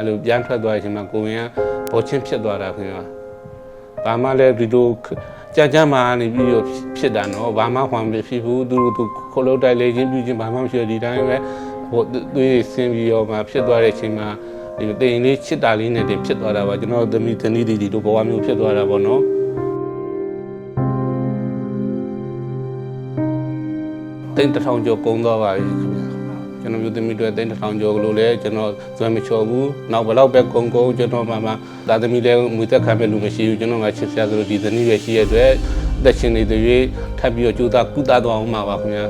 အဲ့လိုပြန်ထွက်သွားတဲ့အချိန်မှာကိုဝင်ကဘောချင်းဖြစ်သွားတာခင်ဗျာဘာမှလည်းဒီလိုကြာကြာမှနေပြီးတော့ဖြစ်တာနော်ဘာမှဟွမ်မဖြစ်ဘူးသူတို့သူခလုံးတိုက်လေချင်းပြချင်းဘာမှမရှိဒီတိုင်းပဲဟိုသွေးဆင်းပြီးတော့မှဖြစ်သွားတဲ့အချိန်မှာဒီတိမ်လေးချစ်တာလေးနဲ့တင်ဖြစ်သွားတာပါကျွန်တော်သမီးတနည်းဒီဒီလိုဘဝမျိုးဖြစ်သွားတာပေါ့နော်တိတ်တစ်ထောင်ကျော်ကုန်သွားပါပြီခင်ဗျာ ကျွန်တော်မျိုးသမီးတွေတိတ်တစ်ထောင်ကျော်လို့လည်းကျွန်တော်ဇွဲမချော်ဘူးနောက်ဘယ်တော့ပဲကုန်ကုန်ကျွန်တော်မှမှဒါသမီးလည်းမွေသက်ခံမဲ့လူမရှိဘူးကျွန်တော်ကချစ်စရာဆိုလို့ဒီသမီးပဲရှိရတဲ့အတွက်အသက်ရှင်နေတဲ့ရွေးထပ်ပြီးတော့ကြိုးစားကုသသွားအောင်ပါပါခင်ဗျာ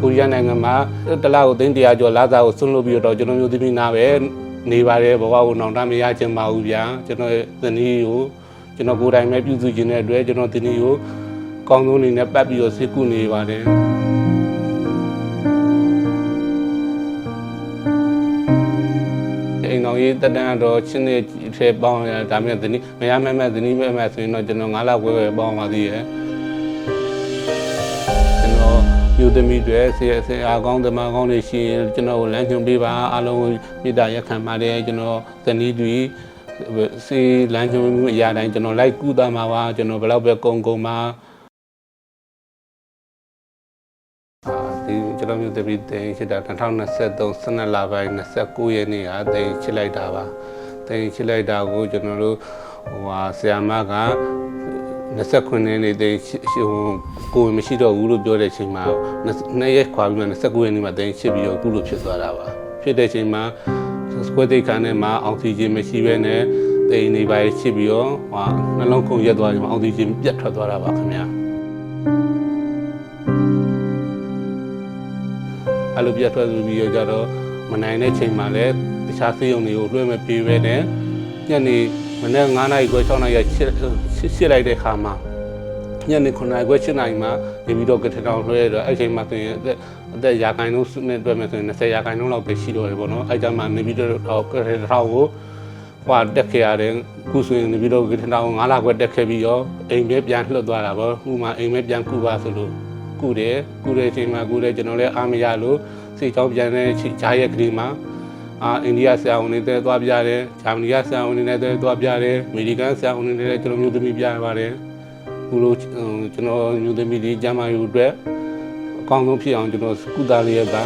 ကိုရီးယားနိုင်ငံမှာတစ်လကိုသိန်း100ကျော်လာစားကိုဆွန့်လွတ်ပြီးတော့ကျွန်တော်မျိုးသမီးနာပဲနေပါတယ်ဘဝကိုနောင်တမရချင်ပါဘူးဗျာကျွန်တော်ရဲ့ဇနီးကို ကျွန်တော်ကိုယ်တိုင်ပဲပြုစုခြင်းတဲ့အတွက်ကျွန်တော်ဇနီးကိုကောင်းဆုံးအနေနဲ့ပတ်ပြီးတော့စိတ်ကူနေပါတယ်အိမ်တော်ရေးတက်တန်းတော့ချင်းနေထဲပေါင်းရဒါမဲ့ဇနီးမရမဲ့မဲ့ဇနီးမဲ့မဲ့ဆိုရင်တော့ကျွန်တော်9လခွဲခွဲပေါင်းပါသေးရဲ့ကျွန်တော်ယူသမီးတွေဆရာဆရာကောင်းသမားကောင်းတွေရှိရင်ကျွန်တော်ကိုလမ်းညွှန်ပေးပါအားလုံးကိုမေတ္တာရက်ခံပါတယ်ကျွန်တော်ဇနီးတွေ စေလမ်းညွှန်မှုအရာတိုင်းကျွန်တော်လိုက်ကူတာမှာပါကျွန်တော်ဘယ်တော့ပဲကုံကုံပါအာဒီကျွန်တော်မျိုးတပည့်တင်ချစ်တာ2023 12လပိုင်း29ရက်နေ့ကတင်ချစ်လိုက်တာပါတင်ချစ်လိုက်တာကိုကျွန်တော်တို့ဟိုဟာဆရာမက29ရက်နေ့တင်ဟိုကိုယ်မရှိတော့ဘူးလို့ပြောတဲ့အချိန်မှာနှစ်ရက်ခွာပြီးမှ29ရက်နေ့မှာတင်ချစ်ပြီးတော့အခုလိုဖြစ်သွားတာပါဖြစ်တဲ့အချိန်မှာ စကွဲတိတ်ခါနဲ့မှာအောက်ဆီဂျင်မရှိဘဲနဲ့တိန်နေပါချစ်ပြီးတော့ဟာနှလုံးခုန်ရက်သွားချိန်မှာအောက်ဆီဂျင်ပြတ်ထွက်သွားတာပါခင်ဗျာအဲ့လိုပြတ်ထွက်ပြီးတော့ကြတော့မနိုင်တဲ့ချိန်မှာလည်းတခြားစေးရုံတွေကိုလွှဲမပြေးပဲနဲ့ညနေမနေ့9နာရီခွဲ6နာရီရှစ်ရှစ်လိုက်တဲ့ခါမှာ ညနေ9နာရီခွဲ7နာရီမှာနေပြီးတော့ကထထောင်လွှဲရတော့အဲ့ချိန်မှာဆိုရင်အသက်အသက်ရာခိုင်နှုန်းနဲ့တွက်မယ်ဆိုရင်20ရာခိုင်နှုန်းလောက်ပဲရှိတော့တယ်ပေါ့နော်အဲ့ကြမှာနေပြီးတော့ကထထောင်ကိုဟွာတက်ခဲ့ရတယ်ခုဆိုရင်နေပြီးတော့ကထထောင်9လခွဲတက်ခဲ့ပြီးတော့အိမ်ပဲပြန်လှုပ်သွားတာပေါ့ဥမာအိမ်ပဲပြန်ကူပါဆိုလို့ကုတယ်ကုတဲ့အချိန်မှာကုတယ်ကျွန်တော်လည်းအားမရလို့စိတ်ချောင်းပြန်တဲ့ဂျားရဲ့ကလေးမှာအာအိန္ဒိယဆရာဝန်တွေတက်သွားပြတယ်ဂျာမနီကဆရာဝန်တွေနဲ့တက်သွားပြတယ်အမေရိကန်ဆရာဝန်တွေနဲ့လည်းကျွန်တော်မျိုးသမီးပြရပါတယ် ခုလိုကျွန်တော်မျိုးသမီးတွေဂျမားယူအတွက်အကောင်းဆုံးဖြစ်အောင်ကျွန်တော်ကုသလေးရပါ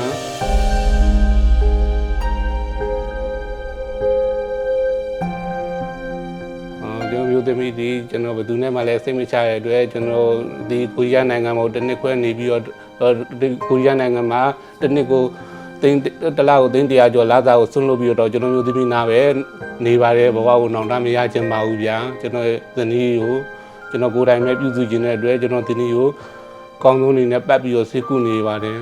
အာကျွန်တော်မျိုးသမီးဒီကျွန်တော်ဘယ်သူနဲ့မှလည်းစိတ်မချရတဲ့အတွက်ကျွန်တော်ဒီကိုရီးယားနိုင်ငံမှာတစ်နှစ်ခွဲနေပြီးတော့ဒီကိုရီးယားနိုင်ငံမှာတစ်နှစ်ကိုတင်းတလားကိုတင်းတရားကျော်လာစားကိုဆွန့်လွတ်ပြီးတော့ကျွန်တော်မျိုးသမီးနာပဲနေပါတယ်ဘဝကိုနောင်တမရချင်ပါဘူးဗျာကျွန်တော်ရဲ့ဇနီးကို ကျွန်တော်ကိုယ်တိုင်ပဲပြုစုခြင်းတဲ့အတွက်ကျွန်တော်ဇနီးကိုကောင်းဆုံးအနေနဲ့ပတ်ပြီးတော့စိတ်ကူနေပါတယ်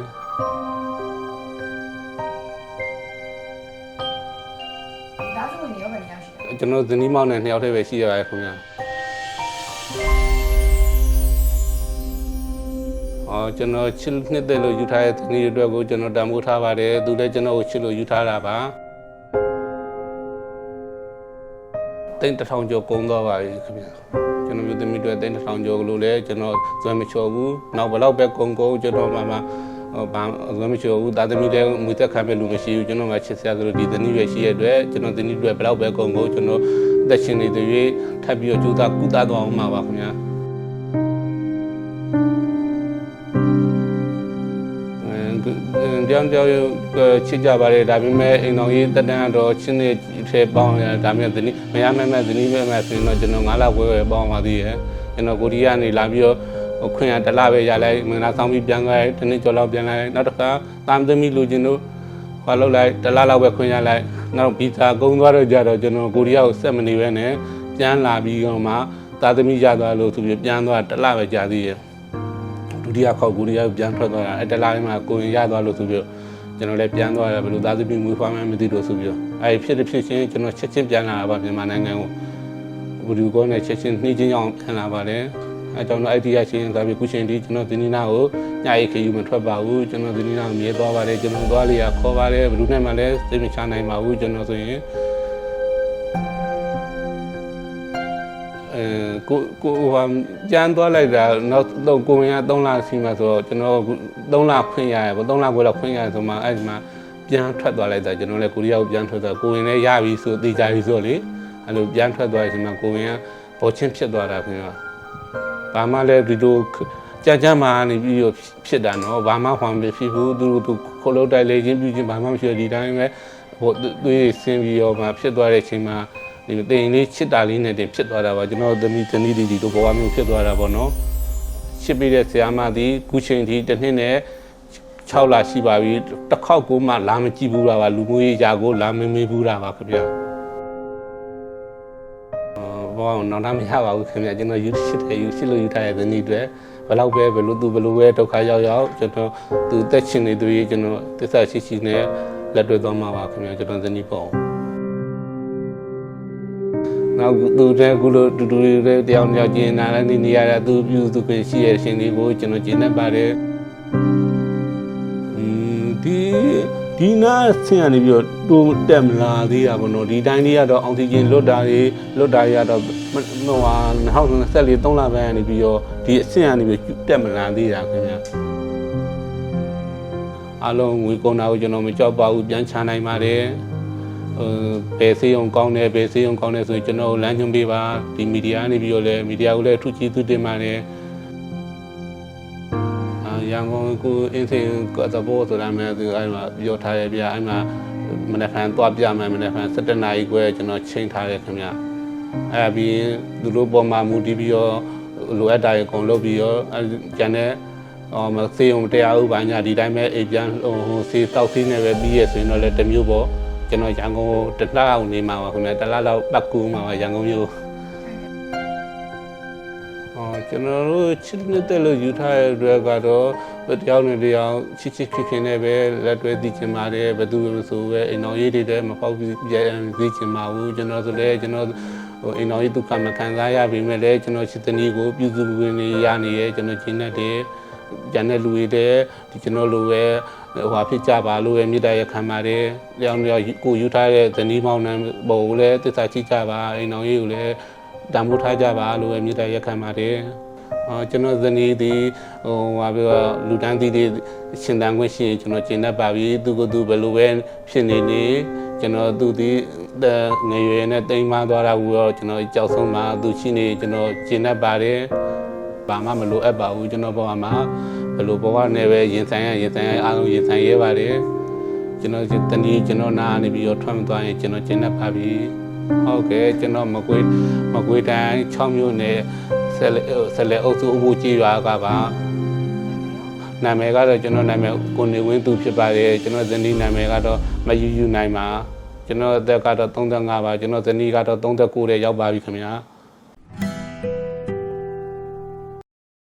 ဒါဆိုရင်ရောဘယ်နှစ်ယောက်ရှိလဲကျွန်တော်ဇနီးမောင်နဲ့နှစ်ယောက်တည်းပဲရှိရပါတယ်ခင်ဗျာအော်ကျွန်တော်ချစ်နှစ်သက်လို့ယူထားတဲ့ဇနီးအတွက်ကိုကျွန်တော်တန်ဖိုးထားပါတယ်သူလည်းကျွန်တော်ကိုချစ်လို့ယူထားတာပါတိတ်တစ်ထောင်ကျော်ကုန်သွားပါပြီခင်ဗျာ ကျွန်တော်မျိုးသမီးတွေတိတ်တစ်ထောင်ကျော်လို့လည်းကျွန်တော်ဇွဲမချော်ဘူးနောက်ဘယ်တော့ပဲကုန်ကုန်ကျွန်တော်မှမှဟိုဘာဇွဲမချော်ဘူးတာသမီးလည်းမွေသက်ခံမဲ့လူမရှိဘူးကျွန်တော်မှချစ်စရာဆိုလို့ဒီဇနီးပဲရှိရတဲ့အတွက်ကျွန်တော်ဇနီးတွေဘယ်တော့ပဲကုန်ကုန်ကျွန်တော်အသက်ရှင်နေတဲ့ရွေးထပ်ပြီးတော့ကြိုးစားကုသသွားအောင်ပါပါခင်ဗျာ ကြောင်ကြောင်ချစ်ကြပါတယ်ဒါပေမဲ့အိမ်တော်ရေးတက်တန်းတော့ချင်းနေထဲပေါင်းရဒါပေမဲ့ဇနီးမရမဲမဲဇနီးမဲမဲဆိုရင်တော့ကျွန်တော်9လခွဲခွဲပေါင်းပါသေးတယ်ကျွန်တော်ကိုရီးယားနေလာပြီးတော့ခွင့်ရတစ်လပဲရလိုက်မင်္ဂလာဆောင်ပြီးပြန်လိုက်တစ်နှစ်ကျော်လောက်ပြန်လိုက်နောက်တစ်ခါတာမသမီးလူချင်းတို့ဟောလောက်လိုက်တစ်လလောက်ပဲခွင့်ရလိုက်နောက်ဗီဇာကုန်သွားတော့ကြတော့ကျွန်တော်ကိုရီးယားကိုဆက်မနေပဲနဲ့ပြန်လာပြီးတော့မှတာသမီးရသွားလို့သူပြပြန်သွားတစ်လပဲကြာသေးတယ်ဒု တိယခေါက်ကိုရီးယားကိုပြန်ထွက်သွားတာအဲတလားလေးမှာကိုရင်ရသွားလို့ဆိုပြီးတော့ကျွန်တော်လည်းပြန်သွားတယ်ဘယ်လိုသားသမီးမွေးဖွားမှန်းမသိလို့ဆိုပြီးတော့အဲဖြစ်တဲ့ဖြစ်ချင်းကျွန်တော်ချက်ချင်းပြန်လာတာပါမြန်မာနိုင်ငံကိုဘူဒီကောနဲ့ချက်ချင်းနှီးချင်းအောင်ပြန်လာပါတယ်အဲကျွန်တော်အဲ့ဒီရချင်းဒါပြီးခုချင်းဒီကျွန်တော်ဒီနီနာကိုညရိတ်ခေယူမထွက်ပါဘူးကျွန်တော်ဒီနီနာကိုမြဲသွားပါတယ်ကျွန်တော်သွားလေးရခေါ်ပါတယ်ဘယ်လိုနဲ့မှလည်းသိမချနိုင်ပါဘူးကျွန်တော်ဆိုရင် ကိုကိုဟိုကြမ်းသွားလိုက်တာနောက်တော့ကိုဝင်က3လစီမှာဆိုတော့ကျွန်တော်3လခွင့်ရရပေါ့3လခွဲတော့ခွင့်ရဆိုမှအဲ့ဒီမှာပြန်ထွက်သွားလိုက်တာကျွန်တော်လည်းကိုရီးယားကိုပြန်ထွက်သွားကိုဝင်လည်းရပြီဆိုသိကြပြီဆိုလေအဲ့လိုပြန်ထွက်သွားတဲ့အချိန်မှာကိုဝင်ကပေါ်ချင်းဖြစ်သွားတာခင်ဗျာဘာမှလည်းဒီလိုကြာကြာမှနေပြီးတော့ဖြစ်တာနော်ဘာမှဟွန်မဖြစ်ဘူးသူတို့သူခလုံးတိုက်လေချင်းပြီးချင်းဘာမှမရှိဒီတိုင်းပဲဟိုသွေးဆင်းပြီးတော့မှဖြစ်သွားတဲ့အချိန်မှာ ဒီတိမ်လေးချစ်တာလေးနဲ့တင်ဖြစ်သွားတာပါကျွန်တော်သမီးတနည်းဒီဒီတို့ဘဝမျိုးဖြစ်သွားတာပေါ့နော်ချစ်ပြီးတဲ့ဆရာမသည်ခုချိန်ထိတစ်နှစ်နဲ့6လရှိပါပြီတစ်ခေါက်ကိုမှလာမကြည့်ဘူးတာပါလူမျိုးရေးຢာကိုလာမမေးဘူးတာပါခင်ဗျာအော်ဘောတော့တော့မရပါဘူးခင်ဗျာကျွန်တော်ယူချစ်တယ်ယူချစ်လို့ယူထားတဲ့ဇနီးတွေဘယ်လောက်ပဲဘယ်လိုသူဘယ်လိုပဲဒုက္ခရောက်ရောက်ကျွန်တော်သူတက်ချင်နေသူကြီးကျွန်တော်တစ္ဆာရှိရှိနဲ့လက်တွေ့သွားမှာပါခင်ဗျာကျွန်တော်ဇနီးပေါ့ နောက်သူတဲ့ကုလိုတူတူတွေတယောက်တစ်ယောက်ကျင်းနာလည်းနေနေရတာသူပြုသူပင်ရှိရဲ့ရှင်လေးကိုကျွန်တော်ကျင်းနေပါတယ်။อืมဒီဒီနာဆင်းရနေပြီးတော့တူတက်မလာသေးတာပေါ့နော်ဒီတိုင်းလေးကတော့အောက်ဆီဂျင်လွတ်တာတွေလွတ်တာတွေကတော့ဟိုဟာ2024 3လပိုင်းကနေပြီးတော့ဒီအဆင့်ကနေပြီးတက်မလာသေးတာခင်ဗျာ။အားလုံးငွေကုန်တာကိုကျွန်တော်မကြောက်ပါဘူးပြန်ချနိုင်ပါတယ်။ဟို ဘယ်စေးအောင်ကောင်းတယ်ဘယ်စေးအောင်ကောင်းတယ်ဆိုရင်ကျွန်တော်လမ်းညွှန်ပေးပါဒီမီဒီယာနေပြီးတော့လည်းမီဒီယာကိုလည်းအထူးကျေးဇူးတင်ပါတယ်အာရန်ကုန်ကိုအင်းစင်ကတော့ဆိုတာမျိုးဒီအဲ့မှာပြောထားရပြအဲ့မှာမနေ့ကသွားပြမယ်မနေ့က7နာရီခွဲကျွန်တော်ချိန်ထားရခင်ဗျအဲ့ပြီးသူတို့ပေါ်မှာမူတည်ပြီးတော့လိုအပ်တာရေအကုန်လုပ်ပြီးတော့အဲ့ကျန်တဲ့အော်မစေးုံတရားဥပညာဒီတိုင်းပဲအိပ်ပြန်ဟိုစေးတောက်စေးနေပဲပြီးရဆိုရင်တော့လည်းတစ်မျိုးပေါ့ ကျွန်တော်ရန်ကုန်ကိုတစ်လအောင်နေမှာပါခင်ဗျာတစ်လလောက်ပတ်ကူမှာပါရန်ကုန်မြို့အော်ကျွန်တော်တို့ချစ်နေတဲ့လို့ယူထားတဲ့အတွက်ကတော့တယောက်နဲ့တယောက်ချစ်ချစ်ခင်ခင်နဲ့ပဲလက်တွဲသိချင်ပါတယ်ဘယ်သူမှဆိုပဲအိမ်တော်ရေးတွေတည်းမပေါက်ပြီးပြသိချင်ပါဘူးကျွန်တော်ဆိုလည်းကျွန်တော်ဟိုအိမ်တော်ရေးဒုက္ခမခံစားရပေမဲ့လည်းကျွန်တော်ချစ်တဲ့နီးကိုပြုစုဝင်နေရနေရဲ့ကျွန်တော်ကျင်းတတ်တယ်ကျန်တဲ့လူတွေတဲ့ဒီကျွန်တော်လိုပဲ ဟိုဟာဖြစ်ကြပါလို့ပဲမြေတားရခံပါတယ်။ကြောင်ကြောင်ကိုယူထားတဲ့ဇနီးမောင်နှံပုံကိုလည်းတစ္ဆာချိကြပါအိမ်တော်ကြီးကိုလည်းတံမိုးထားကြပါလို့ပဲမြေတားရခံပါတယ်။အော်ကျွန်တော်ဇနီးဒီဟိုဟာပြောလူတန်းသီးတွေရှင်တန်ခွင့်ရှိရင်ကျွန်တော်ကျင်တတ်ပါပြီ။သူကသူဘယ်လိုပဲဖြစ်နေနေကျွန်တော်သူဒီငရွယ်နဲ့တိမ်မသွားတာကိုတော့ကျွန်တော်ကြောက်ဆုံးမှာသူရှိနေကျွန်တော်ကျင်တတ်ပါတယ်။ဘာမှမလိုအပ်ပါဘူးကျွန်တော်ဘဝမှာ ဘယ်လိုဘဝနဲ့ပဲရင်ဆိုင်ရရင်ဆိုင်ရအားလုံးရင်ဆိုင်ရဲပါတယ်ကျွန်တော်တနည်းကျွန်တော်နားနေပြီးတော့ထွက်မသွားရင်ကျွန်တော်ကျင်းတတ်ပါပြီဟုတ်ကဲ့ကျွန်တော်မကွေးမကွေးတိုင်း6မြို့နယ်ဆက်လက်ဆက်လက်အုပ်စုအဖို့ကြီးရွာကပါနာမည်ကတော့ကျွန်တော်နာမည်ကိုနေဝင်းသူဖြစ်ပါတယ်ကျွန်တော်ဇနီးနာမည်ကတော့မယူယူနိုင်ပါကျွန်တော်အသက်ကတော့35ပါကျွန်တော်ဇနီးကတော့39တဲ့ရောက်ပါပြီခင်ဗျာ